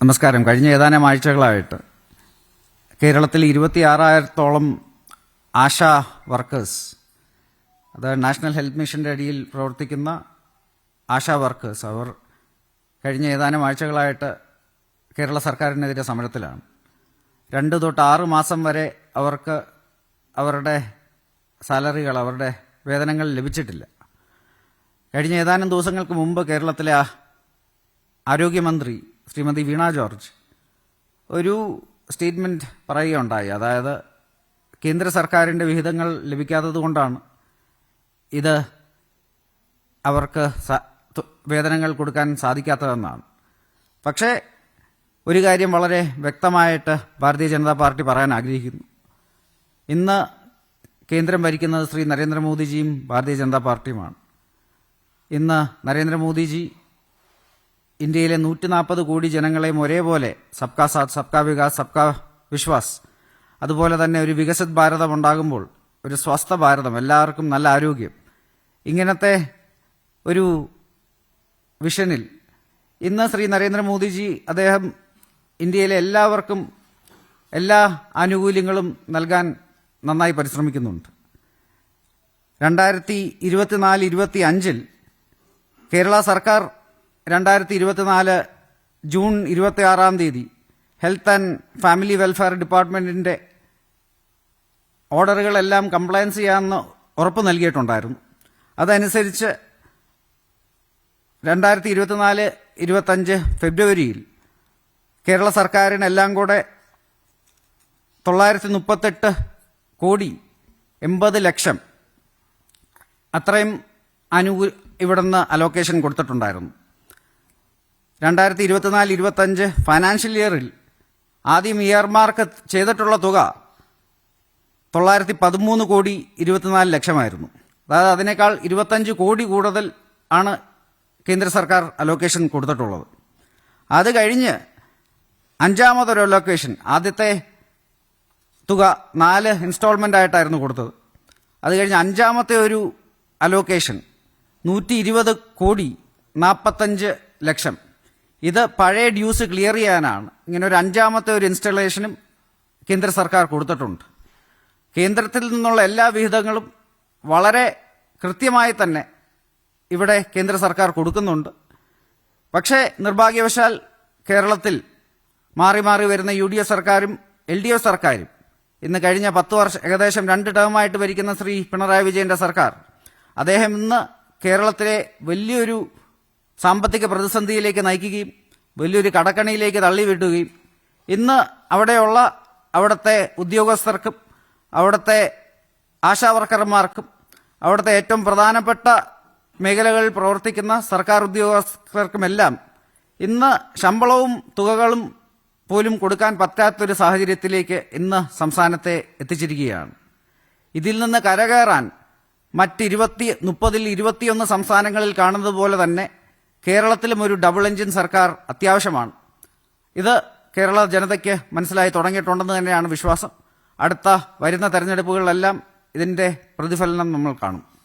നമസ്കാരം. കഴിഞ്ഞ ഏതാനും ആഴ്ചകളായിട്ട് കേരളത്തിൽ ഇരുപത്തിയാറായിരത്തോളം ആശാ വർക്കേഴ്സ് അത് നാഷണൽ ഹെൽത്ത് മിഷന്റെ അടിയിൽ പ്രവർത്തിക്കുന്ന ആശാ വർക്കേഴ്സ് അവർ കഴിഞ്ഞ ഏതാനും ആഴ്ചകളായിട്ട് കേരള സർക്കാരിനെതിരെ സമരത്തിലാണ്. രണ്ട് തൊട്ട് ആറ് മാസം വരെ അവർക്ക് അവരുടെ സാലറികൾ അവരുടെ വേതനങ്ങൾ ലഭിച്ചിട്ടില്ല. കഴിഞ്ഞ ഏതാനും ദിവസങ്ങൾക്ക് മുമ്പ് കേരളത്തിലെ ആരോഗ്യമന്ത്രി ശ്രീമതി വീണ ജോർജ് ഒരു സ്റ്റേറ്റ്മെന്റ് പറയുകയുണ്ടായി. അതായത് കേന്ദ്ര സർക്കാരിന്റെ വിഹിതങ്ങൾ ലഭിക്കാത്തതുകൊണ്ടാണ് ഇത് അവർക്ക് വേതനങ്ങൾ കൊടുക്കാൻ സാധിക്കാത്തതെന്നാണ്. പക്ഷേ ഒരു കാര്യം വളരെ വ്യക്തമായിട്ട് ഭാരതീയ ജനതാ പാർട്ടി പറയാൻ ആഗ്രഹിക്കുന്നു. ഇന്ന് കേന്ദ്രം ഭരിക്കുന്നത് ശ്രീ നരേന്ദ്രമോദിജിയും ഭാരതീയ ജനതാ പാർട്ടിയുമാണ്. ഇന്ന് നരേന്ദ്രമോദിജി ഇന്ത്യയിലെ നൂറ്റി നാൽപ്പത് കോടി ജനങ്ങളെയും ഒരേപോലെ സബ്കാ സാത്ത് സബ്കാ വികാസ് സബ്കാ വിശ്വാസ് അതുപോലെ തന്നെ ഒരു വികസിത് ഭാരതം ഉണ്ടാകുമ്പോൾ ഒരു സ്വസ്ഥ ഭാരതം എല്ലാവർക്കും നല്ല ആരോഗ്യം. ഇങ്ങനത്തെ ഒരു വിഷനിൽ ഇന്ന് ശ്രീ നരേന്ദ്രമോദിജി അദ്ദേഹം ഇന്ത്യയിലെ എല്ലാവർക്കും എല്ലാ ആനുകൂല്യങ്ങളും നൽകാൻ നന്നായി പരിശ്രമിക്കുന്നുണ്ട്. രണ്ടായിരത്തി ഇരുപത്തിനാല് ഇരുപത്തി അഞ്ചിൽ കേരള സർക്കാർ രണ്ടായിരത്തി ഇരുപത്തിനാല് ജൂൺ ഇരുപത്തിയാറാം തീയതി ഹെൽത്ത് ആൻഡ് ഫാമിലി വെൽഫെയർ ഡിപ്പാർട്ട്മെന്റിന്റെ ഓർഡറുകളെല്ലാം കംപ്ലയൻസ് ചെയ്യാമെന്ന് ഉറപ്പ് നൽകിയിട്ടുണ്ടായിരുന്നു. അതനുസരിച്ച് രണ്ടായിരത്തി ഇരുപത്തിനാല് ഇരുപത്തഞ്ച് ഫെബ്രുവരിയിൽ കേരള സർക്കാരിനെല്ലാം കൂടെ തൊള്ളായിരത്തി മുപ്പത്തെട്ട് കോടി എൺപത് ലക്ഷം അത്രയും അനുകൂല ഇവിടുന്ന് അലോക്കേഷൻ കൊടുത്തിട്ടുണ്ടായിരുന്നു. രണ്ടായിരത്തി ഇരുപത്തിനാല് ഇരുപത്തഞ്ച് ഫൈനാൻഷ്യൽ ഇയറിൽ ആദ്യം ഇയർമാർക്ക് ചെയ്തിട്ടുള്ള തുക തൊള്ളായിരത്തി പതിമൂന്ന് കോടി ഇരുപത്തിനാല് ലക്ഷമായിരുന്നു. അതായത് അതിനേക്കാൾ ഇരുപത്തഞ്ച് കോടി കൂടുതൽ ആണ് കേന്ദ്ര സർക്കാർ അലോക്കേഷൻ കൊടുത്തിട്ടുള്ളത്. അത് കഴിഞ്ഞ് അഞ്ചാമതൊരു അലോക്കേഷൻ ആദ്യത്തെ തുക നാല് ഇൻസ്റ്റാൾമെന്റ് ആയിട്ടായിരുന്നു കൊടുത്തത്. അത് കഴിഞ്ഞ് അഞ്ചാമത്തെ ഒരു അലോക്കേഷൻ നൂറ്റി ഇരുപത് കോടി നാൽപ്പത്തഞ്ച് ലക്ഷം. ഇത് പഴയ ഡ്യൂസ് ക്ലിയർ ചെയ്യാനാണ്. ഇങ്ങനെ ഒരു അഞ്ചാമത്തെ ഒരു ഇൻസ്റ്റലേഷനും കേന്ദ്ര സർക്കാർ കൊടുത്തിട്ടുണ്ട്. കേന്ദ്രത്തിൽ നിന്നുള്ള എല്ലാ വിഹിതങ്ങളും വളരെ കൃത്യമായി തന്നെ ഇവിടെ കേന്ദ്ര സർക്കാർ കൊടുക്കുന്നുണ്ട്. പക്ഷേ നിർഭാഗ്യവശാൽ കേരളത്തിൽ മാറി മാറി വരുന്ന യു ഡി എഫ് സർക്കാരും എൽ ഡി എഫ് സർക്കാരും ഇന്ന് കഴിഞ്ഞ പത്ത് വർഷം ഏകദേശം രണ്ട് ടേമായിട്ട് ഭരിക്കുന്ന ശ്രീ പിണറായി വിജയന്റെ സർക്കാർ അദ്ദേഹം ഇന്ന് കേരളത്തിലെ വലിയൊരു സാമ്പത്തിക പ്രതിസന്ധിയിലേക്ക് നയിക്കുകയും വലിയൊരു കടക്കണിയിലേക്ക് തള്ളിവിട്ടുകയും ഇന്ന് അവിടെയുള്ള അവിടുത്തെ ഉദ്യോഗസ്ഥർക്കും അവിടുത്തെ ആശാവർക്കർമാർക്കും അവിടുത്തെ ഏറ്റവും പ്രധാനപ്പെട്ട മേഖലകളിൽ പ്രവർത്തിക്കുന്ന സർക്കാർ ഉദ്യോഗസ്ഥർക്കുമെല്ലാം ഇന്ന് ശമ്പളവും തുകകളും പോലും കൊടുക്കാൻ പറ്റാത്തൊരു സാഹചര്യത്തിലേക്ക് ഇന്ന് സംസ്ഥാനത്തെ എത്തിച്ചിരിക്കുകയാണ്. ഇതിൽ നിന്ന് കരകയറാൻ മറ്റിരുപത്തി മുപ്പതിൽ ഇരുപത്തിയൊന്ന് സംസ്ഥാനങ്ങളിൽ കാണുന്നത് പോലെ തന്നെ കേരളത്തിലും ഒരു ഡബിൾ എഞ്ചിൻ സർക്കാർ അത്യാവശ്യമാണ്. ഇത് കേരള ജനതയ്ക്ക് മനസ്സിലായി തുടങ്ങിയിട്ടുണ്ടെന്ന് തന്നെയാണ് വിശ്വാസം. അടുത്ത വരുന്ന തെരഞ്ഞെടുപ്പുകളിലെല്ലാം ഇതിന്റെ പ്രതിഫലനം നമ്മൾ കാണും.